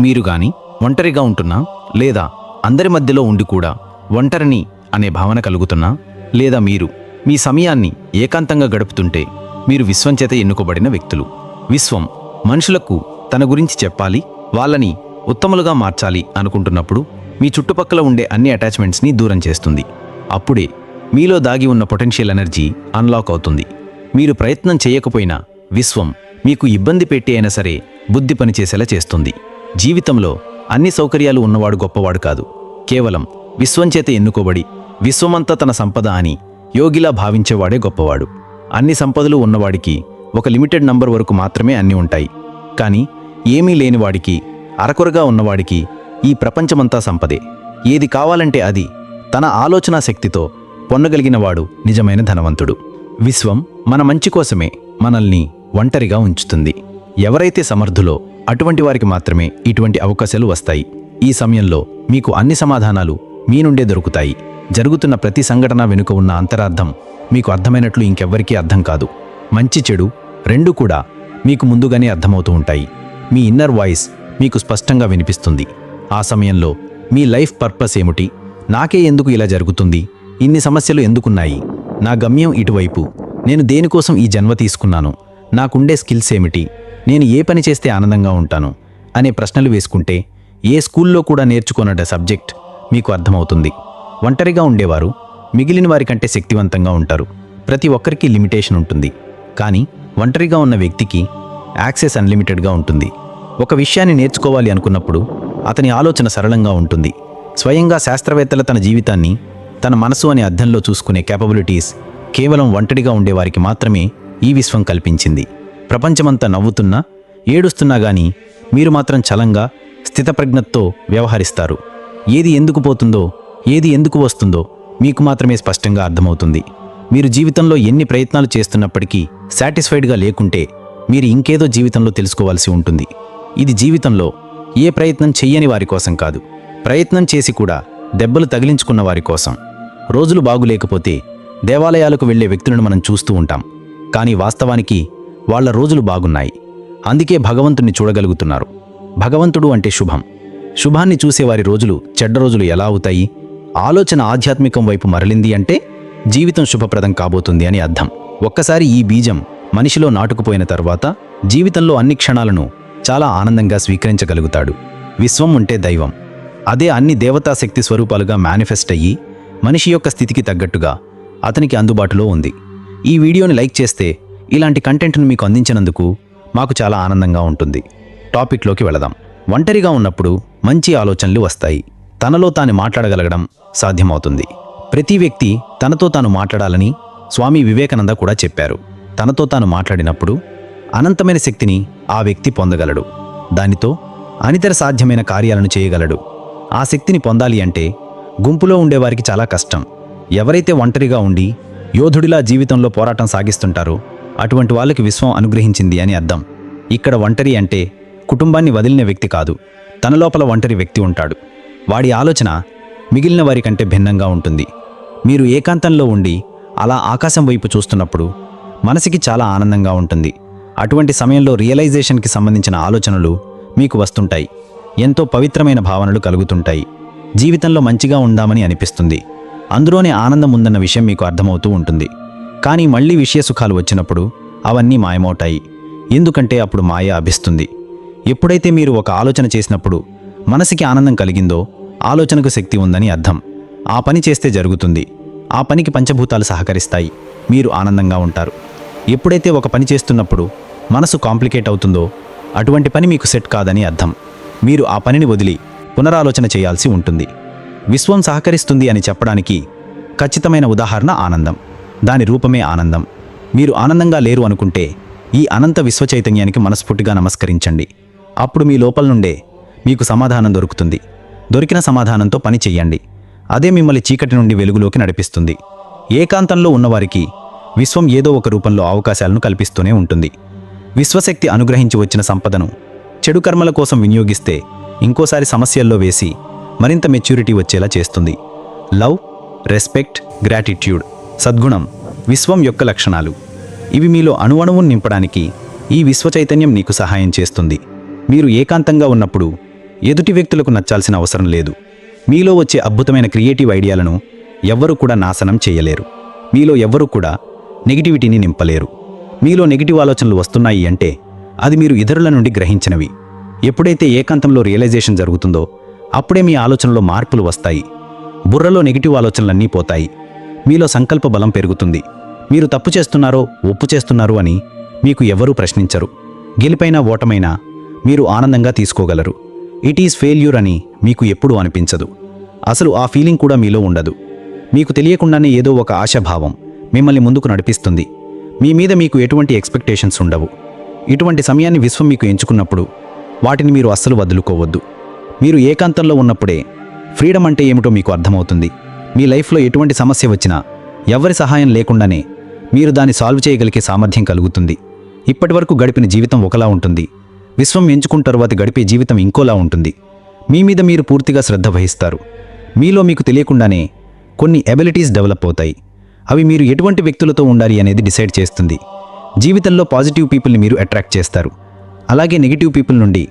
మీరు గాని ఒంటరిగా ఉంటున్నా లేదా అందరి మధ్యలో ఉండి కూడా ఒంటరిని అనే భావన కలుగుతున్నా లేదా మీరు మీ సమయాన్ని ఏకాంతంగా గడుపుతుంటే మీరు విశ్వం చేత ఎన్నుకోబడిన వ్యక్తులు. విశ్వం మనుషులకు తన గురించి చెప్పాలి వాళ్ళని ఉత్తములుగా మార్చాలి అనుకుంటున్నప్పుడు మీ చుట్టుపక్కల ఉండే అన్ని అటాచ్మెంట్స్ని దూరం చేస్తుంది. అప్పుడే మీలో దాగి ఉన్న పొటెన్షియల్ ఎనర్జీ అన్లాక్ అవుతుంది. మీరు ప్రయత్నం చేయకపోయినా విశ్వం మీకు ఇబ్బంది పెట్టి అయినా సరే బుద్ధి పనిచేసేలా చేస్తుంది. జీవితంలో అన్ని సౌకర్యాలు ఉన్నవాడు గొప్పవాడు కాదు. కేవలం విశ్వంచేత ఎన్నుకోబడి విశ్వమంతా తన సంపద అని యోగిలా భావించేవాడే గొప్పవాడు. అన్ని సంపదలు ఉన్నవాడికి ఒక లిమిటెడ్ నంబర్ వరకు మాత్రమే అన్నీ ఉంటాయి. కానీ ఏమీ లేనివాడికి అరకొరగా ఉన్నవాడికి ఈ ప్రపంచమంతా సంపదే. ఏది కావాలంటే అది తన ఆలోచనా శక్తితో పొన్నగలిగినవాడు నిజమైన ధనవంతుడు. విశ్వం మన మంచి కోసమే మనల్ని ఒంటరిగా ఉంచుతుంది. ఎవరైతే సమర్థులో అటువంటి వారికి మాత్రమే ఇటువంటి అవకాశాలు వస్తాయి. ఈ సమయంలో మీకు అన్ని సమాధానాలు మీ నుండే దొరుకుతాయి. జరుగుతున్న ప్రతి సంఘటన వెనుక ఉన్న అంతరార్థం మీకు అర్థమైనట్లు ఇంకెవ్వరికీ అర్థం కాదు. మంచి చెడు రెండు కూడా మీకు ముందుగానే అర్థమవుతూ ఉంటాయి. మీ ఇన్నర్ వాయిస్ మీకు స్పష్టంగా వినిపిస్తుంది. ఆ సమయంలో మీ లైఫ్ పర్పస్ ఏమిటి? నాకే ఎందుకు ఇలా జరుగుతుంది? ఇన్ని సమస్యలు ఎందుకున్నాయి? నా గమ్యం ఇటువైపు. నేను దేనికోసం ఈ జన్మ తీసుకున్నాను? నాకుండే స్కిల్స్ ఏమిటి? నేను ఏ పని చేస్తే ఆనందంగా ఉంటాను అనే ప్రశ్నలు వేసుకుంటే ఏ స్కూల్లో కూడా నేర్చుకున్న సబ్జెక్ట్ మీకు అర్థమవుతుంది. ఒంటరిగా ఉండేవారు మిగిలిన వారికంటే శక్తివంతంగా ఉంటారు. ప్రతి ఒక్కరికి లిమిటేషన్ ఉంటుంది. కానీ ఒంటరిగా ఉన్న వ్యక్తికి యాక్సెస్ అన్లిమిటెడ్గా ఉంటుంది. ఒక విషయాన్ని నేర్చుకోవాలి అనుకున్నప్పుడు అతని ఆలోచన సరళంగా ఉంటుంది. స్వయంగా శాస్త్రవేత్తల తన జీవితాన్ని తన మనసు అనే అర్థంలో చూసుకునే కేపబిలిటీస్ కేవలం ఒంటరిగా ఉండేవారికి మాత్రమే ఈ విశ్వం కల్పించింది. ప్రపంచమంతా నవ్వుతున్నా ఏడుస్తున్నా గాని మీరు మాత్రం చలంగా స్థితప్రజ్ఞతో వ్యవహరిస్తారు. ఏది ఎందుకు పోతుందో ఏది ఎందుకు వస్తుందో మీకు మాత్రమే స్పష్టంగా అర్థమవుతుంది. మీరు జీవితంలో ఎన్ని ప్రయత్నాలు చేస్తున్నప్పటికీ సాటిస్ఫైడ్గా లేకుంటే మీరు ఇంకేదో జీవితంలో తెలుసుకోవాల్సి ఉంటుంది. ఇది జీవితంలో ఏ ప్రయత్నం చెయ్యని వారి కోసం కాదు. ప్రయత్నం చేసి కూడా దెబ్బలు తగిలించుకున్న వారి కోసం. రోజులు బాగులేకపోతే దేవాలయాలకు వెళ్ళే వ్యక్తులను మనం చూస్తూ ఉంటాం. కానీ వాస్తవానికి వాళ్ళ రోజులు బాగున్నాయి. అందుకే భగవంతుణ్ణి చూడగలుగుతున్నారు. భగవంతుడు అంటే శుభం. శుభాన్ని చూసేవారి రోజులు చెడ్డ రోజులు ఎలా అవుతాయి? ఆలోచన ఆధ్యాత్మికం వైపు మరలింది అంటే జీవితం శుభప్రదం కాబోతుంది అని అర్థం. ఒక్కసారి ఈ బీజం మనిషిలో నాటుకుపోయిన తర్వాత జీవితంలో అన్ని క్షణాలను చాలా ఆనందంగా స్వీకరించగలుగుతాడు. విశ్వం ఉంటే దైవం. అదే అన్ని దేవతాశక్తి స్వరూపాలుగా మేనిఫెస్ట్ అయ్యి మనిషి యొక్క స్థితికి తగ్గట్టుగా అతనికి అందుబాటులో ఉంది. ఈ వీడియోని లైక్ చేస్తే ఇలాంటి కంటెంట్ను మీకు అందించినందుకు మాకు చాలా ఆనందంగా ఉంటుంది. టాపిక్లోకి వెళదాం. ఒంటరిగా ఉన్నప్పుడు మంచి ఆలోచనలు వస్తాయి. తనలో తాను మాట్లాడగలగడం సాధ్యమవుతుంది. ప్రతి వ్యక్తి తనతో తాను మాట్లాడాలని స్వామి వివేకానంద కూడా చెప్పారు. తనతో తాను మాట్లాడినప్పుడు అనంతమైన శక్తిని ఆ వ్యక్తి పొందగలడు. దానితో అనితర సాధ్యమైన కార్యాలను చేయగలడు. ఆ శక్తిని పొందాలి అంటే గుంపులో ఉండేవారికి చాలా కష్టం. ఎవరైతే ఒంటరిగా ఉండి యోధుడిలా జీవితంలో పోరాటం సాగిస్తుంటారో అటువంటి వాళ్ళకి విశ్వం అనుగ్రహించింది అని అర్థం. ఇక్కడ ఒంటరి అంటే కుటుంబాన్ని వదిలిన వ్యక్తి కాదు. తన లోపల ఒంటరి వ్యక్తి ఉంటాడు. వాడి ఆలోచన మిగిలిన వారి కంటే భిన్నంగా ఉంటుంది. మీరు ఏకాంతంలో ఉండి అలా ఆకాశం వైపు చూస్తున్నప్పుడు మనసుకి చాలా ఆనందంగా ఉంటుంది. అటువంటి సమయంలో రియలైజేషన్కి సంబంధించిన ఆలోచనలు మీకు వస్తుంటాయి. ఎంతో పవిత్రమైన భావనలు కలుగుతుంటాయి. జీవితంలో మంచిగా ఉందామని అనిపిస్తుంది. అందులోనే ఆనందం ఉందన్న విషయం మీకు అర్థమవుతూ ఉంటుంది. కానీ మళ్ళీ విషయ సుఖాలు వచ్చినప్పుడు అవన్నీ మాయమవుతాయి. ఎందుకంటే అప్పుడు మాయ అభిస్తుంది. ఎప్పుడైతే మీరు ఒక ఆలోచన చేసినప్పుడు మనసుకి ఆనందం కలిగిందో ఆలోచనకు శక్తి ఉందని అర్థం. ఆ పని చేస్తే జరుగుతుంది. ఆ పనికి పంచభూతాలు సహకరిస్తాయి. మీరు ఆనందంగా ఉంటారు. ఎప్పుడైతే ఒక పని చేస్తున్నప్పుడు మనసు కాంప్లికేట్ అవుతుందో అటువంటి పని మీకు సెట్ కాదని అర్థం. మీరు ఆ పనిని వదిలి పునరాలోచన చేయాల్సి ఉంటుంది. విశ్వం సహకరిస్తుంది అని చెప్పడానికి ఖచ్చితమైన ఉదాహరణ ఆనందం. దాని రూపమే ఆనందం. మీరు ఆనందంగా లేరు అనుకుంటే ఈ అనంత విశ్వ చైతన్యానికి మనస్ఫూర్తిగా నమస్కరించండి. అప్పుడు మీ లోపల నుండే మీకు సమాధానం దొరుకుతుంది. దొరికిన సమాధానంతో పని చెయ్యండి. అదే మిమ్మల్ని చీకటి నుండి వెలుగులోకి నడిపిస్తుంది. ఏకాంతంలో ఉన్నవారికి విశ్వం ఏదో ఒక రూపంలో అవకాశాలను కల్పిస్తూనే ఉంటుంది. విశ్వశక్తి అనుగ్రహించి వచ్చిన సంపదను చెడు కర్మల కోసం వినియోగిస్తే ఇంకోసారి సమస్యల్లో వేసి మరింత మెచ్యూరిటీ వచ్చేలా చేస్తుంది. Love respect gratitude. సద్గుణం విశ్వం యొక్క లక్షణాలు. ఇవి మీలో అణువణువు నింపడానికి ఈ విశ్వ చైతన్యం నీకు సహాయం చేస్తుంది. మీరు ఏకాంతంగా ఉన్నప్పుడు ఎదుటి వ్యక్తులకు నచ్చాల్సిన అవసరం లేదు. మీలో వచ్చే అద్భుతమైన క్రియేటివ్ ఐడియాలను ఎవ్వరూ కూడా నాశనం చేయలేరు. మీలో ఎవ్వరూ కూడా నెగిటివిటీని నింపలేరు. మీలో నెగిటివ్ ఆలోచనలు వస్తున్నాయి అంటే అది మీరు ఇతరుల నుండి గ్రహించినవి. ఎప్పుడైతే ఏకాంతంలో రియలైజేషన్ జరుగుతుందో అప్పుడే మీ ఆలోచనలో మార్పులు వస్తాయి. బుర్రలో నెగిటివ్ ఆలోచనలన్నీ పోతాయి. మీలో సంకల్ప బలం పెరుగుతుంది. మీరు తప్పు చేస్తున్నారో ఒప్పు చేస్తున్నారు అని మీకు ఎవరూ ప్రశ్నించరు. గెలిపైనా ఓటమైనా మీరు ఆనందంగా తీసుకోగలరు. ఇట్ ఈస్ ఫెయిల్యూర్ అని మీకు ఎప్పుడూ అనిపించదు. అసలు ఆ ఫీలింగ్ కూడా మీలో ఉండదు. మీకు తెలియకుండానే ఏదో ఒక ఆశాభావం మిమ్మల్ని ముందుకు నడిపిస్తుంది. మీ మీద మీకు ఎటువంటి ఎక్స్పెక్టేషన్స్ ఉండవు. ఇటువంటి సమయాన్ని విశ్వం మీకు ఎంచుకున్నప్పుడు వాటిని మీరు అస్సలు వదులుకోవద్దు. మీరు ఏకాంతంలో ఉన్నప్పుడే ఫ్రీడమ్ అంటే ఏమిటో మీకు అర్థమవుతుంది. మీ లైఫ్లో ఎటువంటి సమస్య వచ్చినా ఎవరి సహాయం లేకుండానే మీరు దాన్ని సాల్వ్ చేయగలిగే సామర్థ్యం కలుగుతుంది. ఇప్పటివరకు గడిపిన జీవితం ఒకలా ఉంటుంది. విశ్వం ఎంచుకున్న తరువాత గడిపే జీవితం ఇంకోలా ఉంటుంది. మీ మీద మీరు పూర్తిగా శ్రద్ధ వహిస్తారు. మీలో మీకు తెలియకుండానే కొన్ని ఎబిలిటీస్ డెవలప్ అవుతాయి. అవి మీరు ఎటువంటి వ్యక్తులతో ఉండాలి అనేది డిసైడ్ చేస్తుంది. జీవితంలో పాజిటివ్ పీపుల్ని మీరు అట్రాక్ట్ చేస్తారు. అలాగే నెగిటివ్ పీపుల్ నుండి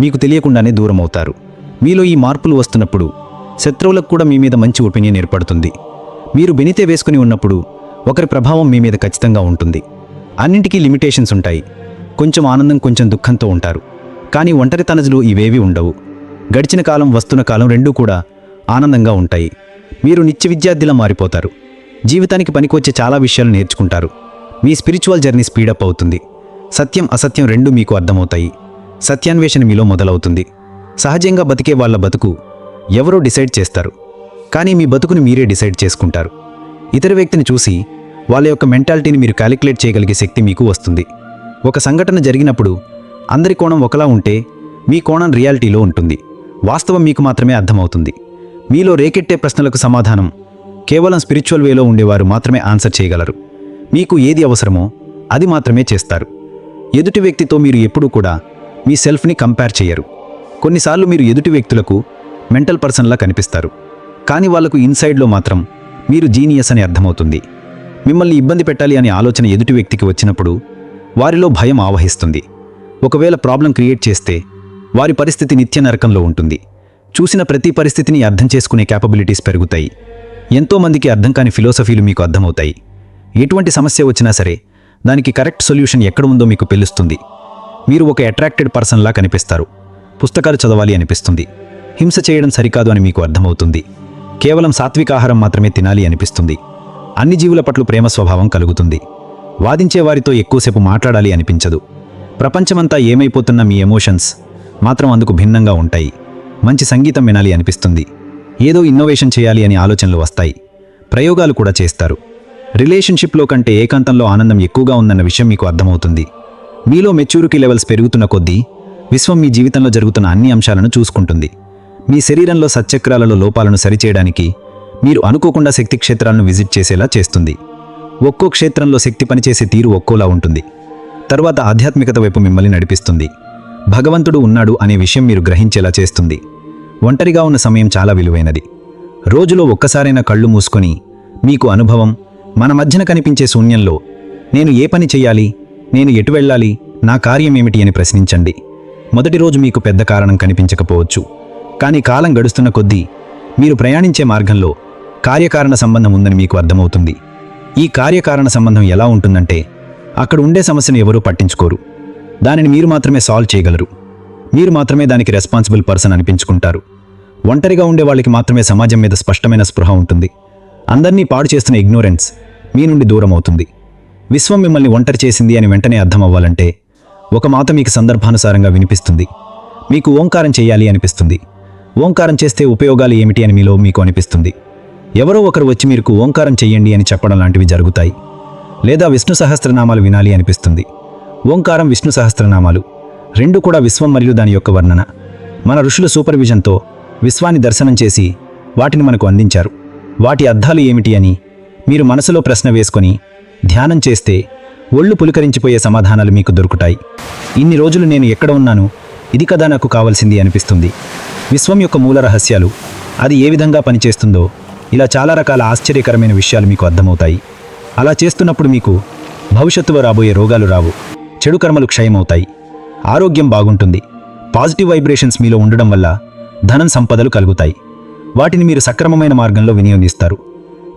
మీకు తెలియకుండానే దూరం అవుతారు మీలో ఈ మార్పులు వస్తున్నప్పుడు శత్రువులకు కూడా మీ మీద మంచి ఒపీనియన్ ఏర్పడుతుంది. మీరు బెనితే వేసుకుని ఉన్నప్పుడు ఒకరి ప్రభావం మీ మీద ఖచ్చితంగా ఉంటుంది. అన్నింటికీ లిమిటేషన్స్ ఉంటాయి. కొంచెం ఆనందం కొంచెం దుఃఖంతో ఉంటారు. కానీ ఒంటరితనజులు ఇవేవి ఉండవు. గడిచిన కాలం వస్తున్న కాలం రెండూ కూడా ఆనందంగా ఉంటాయి. మీరు నిత్య విద్యార్థిలా మారిపోతారు. జీవితానికి పనికొచ్చే చాలా విషయాలు నేర్చుకుంటారు. మీ స్పిరిచువల్ జర్నీ స్పీడప్ అవుతుంది. సత్యం అసత్యం రెండూ మీకు అర్థమవుతాయి. సత్యాన్వేషణ మీలో మొదలవుతుంది. సహజంగా బతికే వాళ్ళ బతుకు ఎవరో డిసైడ్ చేస్తారు. కానీ మీ బతుకుని మీరే డిసైడ్ చేసుకుంటారు. ఇతర వ్యక్తిని చూసి వాళ్ళ యొక్క మెంటాలిటీని మీరు క్యాలిక్యులేట్ చేయగలిగే శక్తి మీకు వస్తుంది. ఒక సంఘటన జరిగినప్పుడు అందరి కోణం ఒకలా ఉంటే మీ కోణం రియాలిటీలో ఉంటుంది. వాస్తవం మీకు మాత్రమే అర్థమవుతుంది. మీలో రేకెట్టే ప్రశ్నలకు సమాధానం కేవలం స్పిరిచువల్ వేలో ఉండేవారు మాత్రమే ఆన్సర్ చేయగలరు. మీకు ఏది అవసరమో అది మాత్రమే చేస్తారు. ఎదుటి వ్యక్తితో మీరు ఎప్పుడూ కూడా మీ సెల్ఫ్ని కంపేర్ చేయరు. కొన్నిసార్లు మీరు ఎదుటి వ్యక్తులకు మెంటల్ పర్సన్లా కనిపిస్తారు. కానీ వాళ్ళకు ఇన్సైడ్లో మాత్రం మీరు జీనియస్ అని అర్థమవుతుంది. మిమ్మల్ని ఇబ్బంది పెట్టాలి అనే ఆలోచన ఎదుటి వ్యక్తికి వచ్చినప్పుడు వారిలో భయం ఆవహిస్తుంది. ఒకవేళ ప్రాబ్లం క్రియేట్ చేస్తే వారి పరిస్థితి నిత్య నరకంలో ఉంటుంది. చూసిన ప్రతి పరిస్థితిని అర్థం చేసుకునే క్యాపబిలిటీస్ పెరుగుతాయి. ఎంతోమందికి అర్థం కాని ఫిలోసఫీలు మీకు అర్థమవుతాయి. ఎటువంటి సమస్య వచ్చినా సరే దానికి కరెక్ట్ సొల్యూషన్ ఎక్కడ ఉందో మీకు తెలుస్తుంది. మీరు ఒక అట్రాక్టెడ్ పర్సన్లా కనిపిస్తారు. పుస్తకాలు చదవాలి అనిపిస్తుంది. హింస చేయడం సరికాదు అని మీకు అర్థమవుతుంది. కేవలం సాత్విక ఆహారం మాత్రమే తినాలి అనిపిస్తుంది. అన్ని జీవుల పట్ల ప్రేమ స్వభావం కలుగుతుంది. వాదించే వారితో ఎక్కువసేపు మాట్లాడాలి అనిపించదు. ప్రపంచమంతా ఏమైపోతున్న మీ ఎమోషన్స్ మాత్రం అందుకు భిన్నంగా ఉంటాయి. మంచి సంగీతం వినాలి అనిపిస్తుంది. ఏదో ఇన్నోవేషన్ చేయాలి అని ఆలోచనలు వస్తాయి. ప్రయోగాలు కూడా చేస్తారు. రిలేషన్షిప్లో కంటే ఏకాంతంలో ఆనందం ఎక్కువగా ఉందన్న విషయం మీకు అర్థమవుతుంది. మీలో మెచ్యూరిటీ లెవెల్స్ పెరుగుతున్న కొద్దీ విశ్వం మీ జీవితంలో జరుగుతున్న అన్ని అంశాలను చూసుకుంటుంది. మీ శరీరంలో సత్చక్రాలలో లోపాలను సరిచేయడానికి మీరు అనుకోకుండా శక్తి క్షేత్రాలను విజిట్ చేసేలా చేస్తుంది. ఒక్కో క్షేత్రంలో శక్తి పనిచేసే తీరు ఒక్కోలా ఉంటుంది. తరువాత ఆధ్యాత్మికత వైపు మిమ్మల్ని నడిపిస్తుంది. భగవంతుడు ఉన్నాడు అనే విషయం మీరు గ్రహించేలా చేస్తుంది. ఒంటరిగా ఉన్న సమయం చాలా విలువైనది. రోజులో ఒక్కసారైనా కళ్ళు మూసుకొని మీకు అనుభవం మన మధ్యన కనిపించే శూన్యంలో నేను ఏ పని చేయాలి నేను ఎటు వెళ్ళాలి నా కార్యం ఏమిటి అని ప్రశ్నించండి. మొదటి రోజు మీకు పెద్ద కారణం కనిపించకపోవచ్చు. కానీ కాలం గడుస్తున్న కొద్దీ మీరు ప్రయాణించే మార్గంలో కార్యకారణ సంబంధం ఉందని మీకు అర్థమవుతుంది. ఈ కార్యకారణ సంబంధం ఎలా ఉంటుందంటే అక్కడ ఉండే సమస్యను ఎవరూ పట్టించుకోరు. దానిని మీరు మాత్రమే సాల్వ్ చేయగలరు. మీరు మాత్రమే దానికి రెస్పాన్సిబుల్ పర్సన్ అనిపించుకుంటారు. ఒంటరిగా ఉండే వాళ్ళకి మాత్రమే సమాజం మీద స్పష్టమైన స్పృహ ఉంటుంది. అందరినీ పాడు చేస్తున్న ఇగ్నోరెన్స్ మీ నుండి దూరం అవుతుంది. విశ్వం మిమ్మల్ని ఒంటరి చేసింది అని వెంటనే అర్థం అవ్వాలంటే ఒక మాత మీకు సందర్భానుసారంగా వినిపిస్తుంది. మీకు ఓంకారం చేయాలి అనిపిస్తుంది. ఓంకారం చేస్తే ఉపయోగాలు ఏమిటి అని మీలో మీకు అనిపిస్తుంది. ఎవరో ఒకరు వచ్చి మీకు ఓంకారం చెయ్యండి అని చెప్పడం లాంటివి జరుగుతాయి. లేదా విష్ణు సహస్రనామాలు వినాలి అనిపిస్తుంది. ఓంకారం విష్ణు సహస్రనామాలు. రెండు కూడా విశ్వం మరియు దాని యొక్క వర్ణన. మన ఋషుల సూపర్విజన్తో విశ్వాన్ని దర్శనం చేసి వాటిని మనకు అందించారు. వాటి అర్థాలు ఏమిటి అని మీరు మనసులో ప్రశ్న వేసుకొని ధ్యానం చేస్తే ఒళ్ళు పులికరించిపోయే సమాధానాలు మీకు దొరుకుతాయి. ఇన్ని రోజులు నేను ఎక్కడ ఉన్నాను? ఇది కదా నాకు కావాల్సింది అనిపిస్తుంది. విశ్వం యొక్క మూల రహస్యాలు. అది ఏ విధంగా పనిచేస్తుందో ఇలా చాలా రకాల ఆశ్చర్యకరమైన విషయాలు మీకు అర్థమవుతాయి. అలా చేస్తున్నప్పుడు మీకు భవిష్యత్తులో రాబోయే రోగాలు రావు. చెడు కర్మలు క్షయమవుతాయి. ఆరోగ్యం బాగుంటుంది. పాజిటివ్ వైబ్రేషన్స్ మీలో ఉండడం వల్ల ధనం సంపదలు కలుగుతాయి. వాటిని మీరు సక్రమమైన మార్గంలో వినియోగిస్తారు.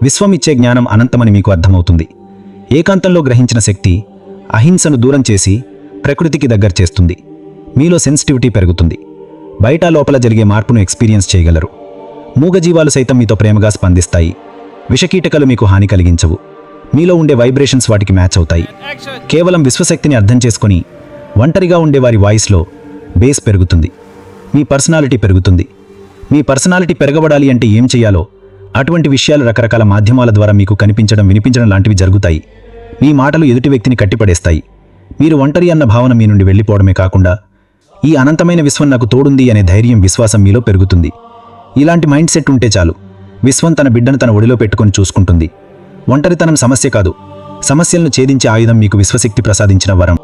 విశ్వం ఇచ్చే జ్ఞానం అనంతమని మీకు అర్థమవుతుంది. ఏకాంతంలో గ్రహించిన శక్తి అహింసను దూరం చేసి ప్రకృతికి దగ్గర చేస్తుంది. మీలో సెన్సిటివిటీ పెరుగుతుంది. బయట లోపల జరిగే మార్పును ఎక్స్పీరియన్స్ చేయగలరు. మూగజీవాలు సైతం మీతో ప్రేమగా స్పందిస్తాయి. విషకీటకలు మీకు హాని కలిగించవు. మీలో ఉండే వైబ్రేషన్స్ వాటికి మ్యాచ్ అవుతాయి. కేవలం విశ్వశక్తిని అర్థం చేసుకొని ఒంటరిగా ఉండే వారి వాయిస్లో బేస్ పెరుగుతుంది. మీ పర్సనాలిటీ పెరుగుతుంది. మీ పర్సనాలిటీ పెరగబడాలి అంటే ఏం చేయాలో అటువంటి విషయాలు రకరకాల మాధ్యమాల ద్వారా మీకు కనిపించడం వినిపించడం లాంటివి జరుగుతాయి. మీ మాటలు ఎదుటి వ్యక్తిని కట్టిపడేస్తాయి. మీరు ఒంటరి అన్న భావన మీ నుండి వెళ్ళిపోవడమే కాకుండా ఈ అనంతమైన విశ్వం నాకు తోడుంది అనే ధైర్యం విశ్వాసం మీలో పెరుగుతుంది. ఇలాంటి మైండ్ సెట్ ఉంటే చాలు. విశ్వం తన బిడ్డను తన ఒడిలో పెట్టుకొని చూసుకుంటుంది. ఒంటరితనం సమస్య కాదు. సమస్యలను ఛేదించే ఆయుధం మీకు విశ్వశక్తి ప్రసాదించిన వరం.